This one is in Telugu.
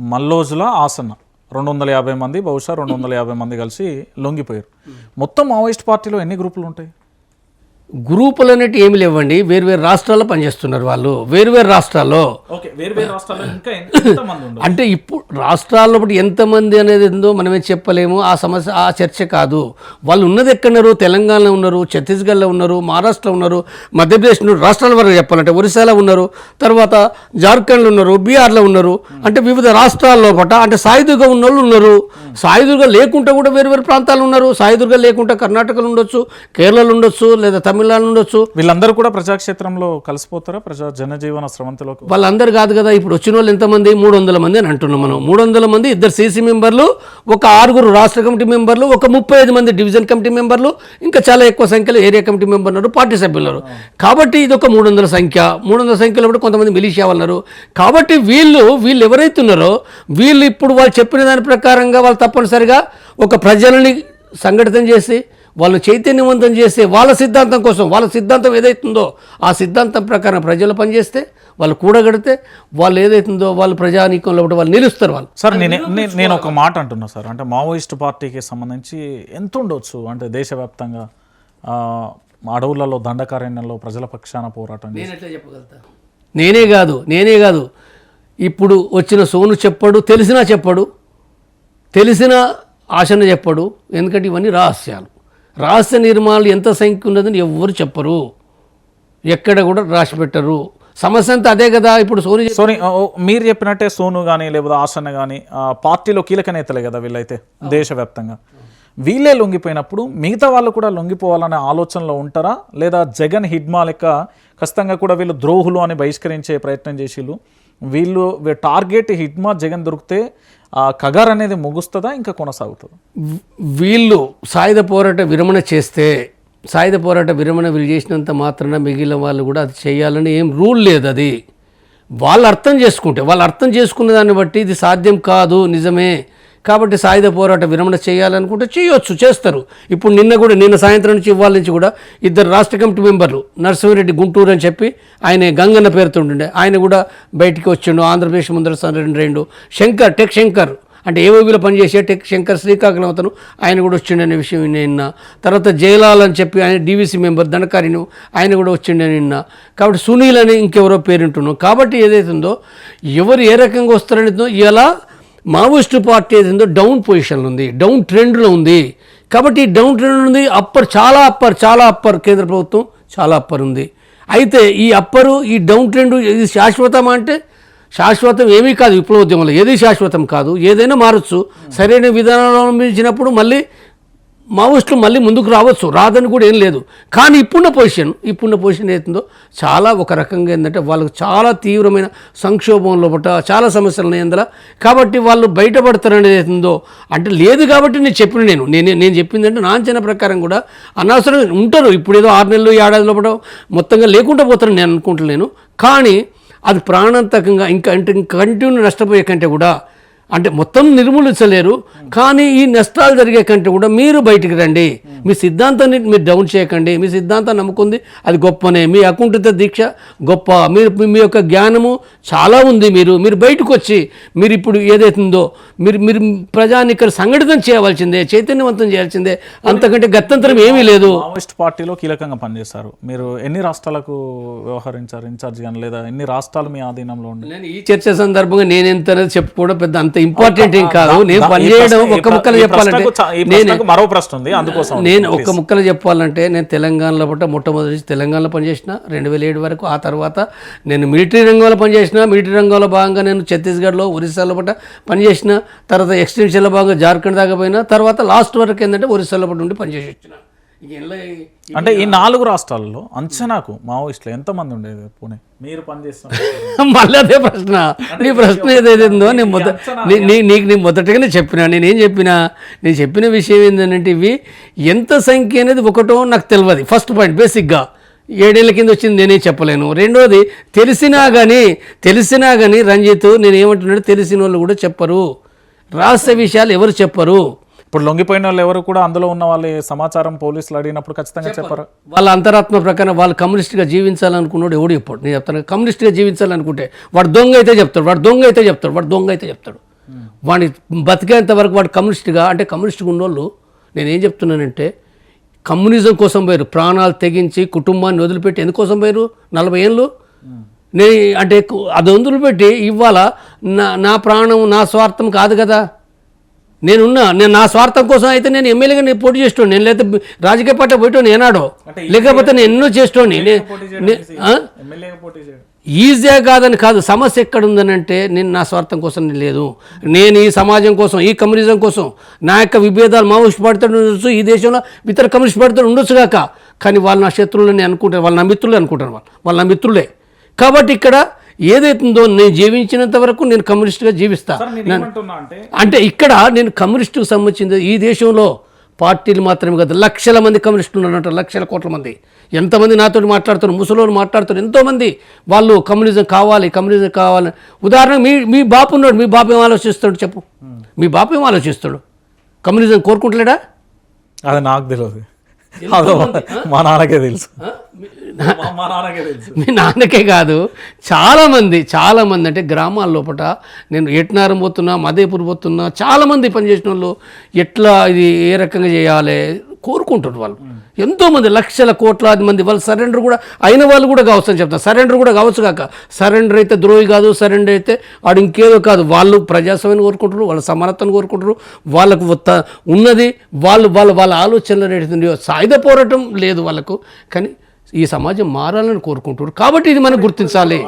మల్లోజుల ఆసన రెండు వందల యాభై మంది బహుశా రెండు వందల యాభై మంది కలిసి లొంగిపోయారు. మొత్తం మావోయిస్ట్ పార్టీలో ఎన్ని గ్రూపులు ఉంటాయి గ్రూపులు అనేవి ఏమి లేవండి. వేరు వేరు రాష్ట్రాల్లో పనిచేస్తున్నారు వాళ్ళు. వేరు వేరు రాష్ట్రాల్లో. అంటే ఇప్పుడు రాష్ట్రాల్లో బట్టి ఎంతమంది అనేది ఏందో మనమే చెప్పలేము. ఆ సమస్య ఆ చర్చ కాదు. వాళ్ళు ఉన్నది ఎక్కడున్నారు? తెలంగాణలో ఉన్నారు ఛత్తీస్గఢ్లో ఉన్నారు మహారాష్ట్రలో ఉన్నారు మధ్యప్రదేశ్ ఉన్నారు రాష్ట్రాల వరకు చెప్పాలంటే ఒరిస్సాలో ఉన్నారు తర్వాత జార్ఖండ్లో ఉన్నారు బీహార్లో ఉన్నారు. అంటే వివిధ రాష్ట్రాల్లో పట అంటే సాయుధుగా ఉన్న వాళ్ళు ఉన్నారు. సాయుధుగా లేకుండా కూడా వేరు వేరు ప్రాంతాలు ఉన్నారు. సాయుధుగా లేకుండా కర్ణాటకలో ఉండొచ్చు కేరళలో ఉండొచ్చు లేదా తమిళనాడు ఉండొచ్చు. వీళ్ళందరూ కూడా ప్రజాక్షేత్రంలో కలిసిపోతారా? ప్రజా జనజీవన స్రవంతిలోకి? వాళ్ళందరూ కాదు కదా ఇప్పుడు వచ్చిన వాళ్ళు ఎంతమంది? మూడు వందల మంది అని అంటున్నాం మనం. మూడు వందల మంది ఇద్దరు సీసీ మెంబర్లు ఒక ఆరుగురు రాష్ట్ర కమిటీ మెంబర్లు ఒక ముప్పై ఐదు మంది డివిజన్ కమిటీ మెంబర్లు ఇంకా చాలా ఎక్కువ సంఖ్యలో ఏరియా కమిటీ మెంబర్ ఉన్నారు పార్టీ సభ్యులు కాబట్టి ఇది ఒక మూడు వందల సంఖ్య. మూడు వందల సంఖ్యలో కూడా కొంతమంది మిలిషియా వాళ్ళు ఉన్నారు. కాబట్టి వీళ్ళు వీళ్ళు ఎవరైతే ఉన్నారో వీళ్ళు ఇప్పుడు వాళ్ళు చెప్పిన దాని ప్రకారంగా వాళ్ళు తప్పనిసరిగా ఒక ప్రజలని సంఘటితం చేసి వాళ్ళు చైతన్యవంతం చేస్తే వాళ్ళ సిద్ధాంతం కోసం వాళ్ళ సిద్ధాంతం ఏదైతుందో ఆ సిద్ధాంతం ప్రకారం ప్రజలు పనిచేస్తే వాళ్ళు కూడగడితే వాళ్ళు ఏదైతుందో వాళ్ళు ప్రజానీకంలో ఒకటి వాళ్ళు నిలుస్తారు వాళ్ళు. సార్ నేను నేను- ఒక మాట అంటున్నా సార్. అంటే మావోయిస్ట్ పార్టీకి సంబంధించి ఎంత ఉండొచ్చు అంటే దేశవ్యాప్తంగా ఆ, అడవులలో దండకారణ్యంలో ప్రజల పక్షాన పోరాటం చేసి- నేను ఎట్లా చెప్పగలుగుతా? నేనే కాదు నేనే కాదు. ఇప్పుడు వచ్చిన సోను చెప్పడు తెలిసినా చెప్పడు. తెలిసిన ఆశను చెప్పడు. ఎందుకంటే ఇవన్నీ రహస్యాలు. రహస్య నిర్మాణాలు ఎంత సంఖ్య ఉన్నదని ఎవ్వరు చెప్పరు. ఎక్కడ కూడా రాసి పెట్టరు సమస్య అంతా అదే కదా ఇప్పుడు సోని సోని మీరు చెప్పినట్టే సోను కానీ లేకపోతే ఆసన్న కానీ పార్టీలో కీలక నేతలే కదా వీళ్ళైతే దేశవ్యాప్తంగా. వీళ్ళే లొంగిపోయినప్పుడు మిగతా వాళ్ళు కూడా లొంగిపోవాలనే ఆలోచనలో ఉంటారా? లేదా జగన్ హిడ్మా లెక్క ఖచ్చితంగా కూడా వీళ్ళు ద్రోహులు అని బహిష్కరించే ప్రయత్నం చేసిళ్ళు? వీళ్ళు టార్గెట్ హిడ్మా జగన్ దొరికితే ఆ కగార్ అనేది ముగుస్తుందా ఇంకా కొనసాగుతుందా? వీళ్ళు సాయుధ పోరాట విరమణ చేస్తే సాయుధ పోరాట విరమణ వీళ్ళు చేసినంత మాత్రాన మిగిలిన వాళ్ళు కూడా అది చేయాలని ఏం రూల్ లేదు అది. వాళ్ళు అర్థం చేసుకుంటే వాళ్ళు అర్థం చేసుకున్న దాన్ని బట్టి ఇది సాధ్యం కాదు నిజమే. కాబట్టి సాయుధ పోరాట విరమణ చేయాలనుకుంటే చేయొచ్చు చేస్తారు. ఇప్పుడు నిన్న కూడా నిన్న సాయంత్రం నుంచి ఇవాళ నుంచి కూడా ఇద్దరు రాష్ట్ర కమిటీ మెంబర్లు నరసింహారెడ్డి గుంటూరు అని చెప్పి ఆయన గంగన్న పేరుతో ఉండే ఆయన కూడా బయటికి వచ్చిండు ఆంధ్రప్రదేశ్ ముందర రెండు రెండు. శంకర్ టెక్ శంకర్. అంటే ఏవోబీలో పనిచేసే టెక్ శంకర్ శ్రీకాకుళం అతను ఆయన కూడా వచ్చిండనే విషయం నిన్న. తర్వాత జయలాల్ అని చెప్పి ఆయన డీవీసీ మెంబర్ ధనకారిని ఆయన కూడా వచ్చిండని నిన్న. కాబట్టి సునీల్ అని ఇంకెవరో పేరుంటున్నాం కాబట్టి ఏదైతుందో ఎవరు ఏ రకంగా వస్తారనేదో ఎలా మావోయిస్టు పార్టీ ఏదైందో డౌన్ పొజిషన్లో ఉంది డౌన్ ట్రెండ్లో ఉంది. కాబట్టి డౌన్ ట్రెండ్ ఉంది అప్పర్ చాలా అప్పర్ చాలా అప్పర్ కేంద్ర ప్రభుత్వం చాలా అప్పర్ ఉంది. అయితే ఈ అప్పరు ఈ డౌన్ ట్రెండ్ ఇది శాశ్వతం అంటే శాశ్వతం ఏమీ కాదు విప్లవోద్యమంలో. ఏది శాశ్వతం కాదు ఏదైనా మారచ్చు. సరైన విధానాలు అవలంబించినప్పుడు మళ్ళీ మావోయిస్టులు మళ్ళీ ముందుకు రావచ్చు రాదని కూడా ఏం లేదు. కానీ ఇప్పుడున్న పొజిషన్ ఇప్పుడున్న పొజిషన్ ఏతుందో చాలా ఒక రకంగా ఏంటంటే వాళ్ళకు చాలా తీవ్రమైన సంక్షోభంలో పట్ట చాలా సమస్యలు ఉన్నాయి అందులో. కాబట్టి వాళ్ళు బయటపడతారనేది ఏతుందో అంటే లేదు కాబట్టి నేను చెప్పిన నేను నేను నేను చెప్పింది అంటే నా అంచనా ప్రకారం కూడా అనవసరం ఉంటారు. ఇప్పుడు ఏదో ఆరు నెలలు ఏడాది లోపల మొత్తంగా లేకుండా పోతారని నేను అనుకుంటలేను కానీ అది ప్రాణాంతకంగా ఇంకా అంటే కంటిన్యూ నష్టపోయే కంటే కూడా అంటే మొత్తం నిర్మూలించలేరు. కానీ ఈ నష్టాలు జరిగే కంటే కూడా మీరు బయటికి రండి. మీ సిద్ధాంతాన్ని మీరు డౌన్ చేయకండి. మీ సిద్ధాంతాన్ని నమ్ముకుంది అది గొప్పనే. మీ అకుంఠిత దీక్ష గొప్ప. మీరు మీ- మీ యొక్క జ్ఞానము చాలా ఉంది మీరు. మీరు బయటకు వచ్చి మీరు ఇప్పుడు ఏదైతుందో మీరు మీరు ప్రజాన్ని ఇక్కడ సంఘటితం చేయవలసిందే చైతన్యవంతం చేయాల్సిందే. అంతకంటే గత్యంతరం ఏమీ లేదు. మావోయిస్ట్ పార్టీలో కీలకంగా పనిచేశారు. మీరు ఎన్ని రాష్ట్రాలకు వ్యవహరించారు ఇన్ఛార్జ్ కానీ లేదా ఎన్ని రాష్ట్రాలు మీ ఆధీనంలో ఉండి? నేను ఈ చర్చ సందర్భంగా నేను ఎంత అనేది చెప్పుకోవడం పెద్ద అంత ఇంపార్టెంట్ ఏం కాదు. నేను ప్రశ్న- ఈ ఒక్క ముక్కలు చెప్పాలంటే నేను మరో ప్రశ్న ఉంది. అందుకోసం నేను ఒక్క ముక్కలు చెప్పాలంటే నేను తెలంగాణలో పట్ట మొట్టమొదటి తెలంగాణలో పనిచేసిన రెండు వేల ఏడు వరకు ఆ తర్వాత నేను మిలిటరీ రంగంలో పనిచేసిన మిలిటరీ రంగంలో భాగంగా నేను ఛత్తీస్గఢ్లో ఒరిస్సాలో పట్ట పనిచేసిన తర్వాత ఎక్స్టెన్షన్లో భాగంగా జార్ఖండ్ దాకా పోయినా తర్వాత లాస్ట్ వరకు ఏంటంటే ఒరిస్సాలో పట్ట ఉండి పనిచేసి వచ్చిన. అంటే ఈ నాలుగు రాష్ట్రాలలో అంచనాకు మావోయిస్టులు ఎంతమంది ఉండేది పూణే మీరు పనిచేస్తున్నారు మళ్ళీ అదే ప్రశ్న. నీ ప్రశ్న ఏదైతుందో నేను మొద నీ- నీ నీకు నేను మొదటగానే చెప్పినా నేనేం చెప్పినా? నేను చెప్పిన విషయం ఏంటంటే ఇవి ఎంత సంఖ్య అనేది ఒకటో నాకు తెలియదు ఫస్ట్ పాయింట్ బేసిక్గా ఏడేళ్ళ కింద వచ్చింది నేనే చెప్పలేను. రెండోది తెలిసినా కానీ తెలిసినా కానీ రంజిత్ నేను ఏమంటున్నాడు తెలిసిన వాళ్ళు కూడా చెప్పరు. రహస్య విషయాలు ఎవరు చెప్పరు. ఇప్పుడు లొంగిపోయిన వాళ్ళు ఎవరు కూడా అందులో ఉన్న వాళ్ళ సమాచారం పోలీసులు అడిగినప్పుడు ఖచ్చితంగా చెప్పారు. వాళ్ళ అంతరాత్మ ప్రకారం వాళ్ళు కమ్యూనిస్ట్గా జీవించాలనుకున్నాడు ఎవడు చెప్పాడు. నేను చెప్తాను కమ్యూనిస్ట్గా జీవించాలనుకుంటే వాడు దొంగ అయితే చెప్తాడు వాడు దొంగ అయితే చెప్తాడు వాడు దొంగ అయితే చెప్తాడు. వాడిని బతికేంత వరకు వాడు కమ్యూనిస్ట్గా అంటే కమ్యూనిస్ట్గా ఉన్నోళ్ళు నేను ఏం చెప్తున్నానంటే కమ్యూనిజం కోసం పోయారు. ప్రాణాలు తెగించి కుటుంబాన్ని వదిలిపెట్టి ఎందుకోసం పోయారు? నలభై ఏళ్ళు? నేను అంటే అది వదిలిపెట్టి ఇవాళ నా నా ప్రాణం నా స్వార్థం కాదు కదా. నేనున్నా నేను నా స్వార్థం కోసం అయితే నేను ఎమ్మెల్యేగా నేను పోటీ చేస్తాను నేను లేదా రాజకీయ పార్టీ పోయిటోని ఏనాడో. లేకపోతే నేను ఎన్నో చేస్తోని ఈజీగా కాదని కాదు సమస్య ఎక్కడ ఉందనంటే నేను నా స్వార్థం కోసం లేదు. నేను ఈ సమాజం కోసం ఈ కమ్యూనిజం కోసం నా యొక్క విభేదాలు మావోయిస్ట్ పడుతూ ఉండొచ్చు ఈ దేశంలో ఇతర కమ్యూనిస్ట్ పడుతూ ఉండొచ్చు కాక. కానీ వాళ్ళు నా శత్రువులని అనుకుంటారు వాళ్ళు నా మిత్రులే అనుకుంటారు వాళ్ళు. వాళ్ళు నా మిత్రులే. కాబట్టి ఇక్కడ ఏదైతుందో నేను జీవించినంత వరకు నేను కమ్యూనిస్ట్గా జీవిస్తా. సార్ నేను ఏమంటున్నా అంటే అంటే ఇక్కడ నేను కమ్యూనిస్టుకు సంబంధించింది ఈ దేశంలో పార్టీలు మాత్రమే కాదు లక్షల మంది కమ్యూనిస్టులు ఉన్నట్టు లక్షల కోట్ల మంది. ఎంతమంది నాతో మాట్లాడుతున్నారు ముసలోళ్ళు మాట్లాడుతున్నారు ఎంతోమంది వాళ్ళు కమ్యూనిజం కావాలి కమ్యూనిజం కావాలి. ఉదాహరణ మీ మీ బాపు ఉన్నాడు మీ బాపు ఏం ఆలోచిస్తాడు చెప్పు? మీ బాపు ఏం ఆలోచిస్తాడు? కమ్యూనిజం కోరుకుంటలేడా? అది నాకు తెలియదు మా నాన్నకే తెలుసు. మా- మా నాన్నకే తెలుసు. మీ నాన్నకే కాదు చాలామంది చాలామంది అంటే గ్రామాల లోపల నేను ఎట్నారం పోతున్నా మదేపూర్ పోతున్నా చాలామంది పనిచేసిన వాళ్ళు ఎట్లా ఇది ఏ రకంగా చేయాలి కోరుకుంటారు వాళ్ళు. ఎంతోమంది లక్షల కోట్లాది మంది వాళ్ళు సరెండర్ కూడా అయిన వాళ్ళు కూడా కావచ్చు అని చెప్తాను సరెండర్ కూడా కావచ్చు కాక సరెండర్ అయితే ద్రోహి కాదు సరెండర్ అయితే వాడు ఇంకేదో కాదు. వాళ్ళు ప్రజాస్వామ్యం కోరుకుంటారు వాళ్ళ సమానతను కోరుకుంటారు వాళ్ళకు ఉన్నది వాళ్ళు వాళ్ళ వాళ్ళ ఆలోచనలు అనేటువంటి సాయుధ పోరాటం లేదు వాళ్ళకు. కానీ ఈ సమాజం మారాలని కోరుకుంటారు కాబట్టి ఇది మనం గుర్తించాలి.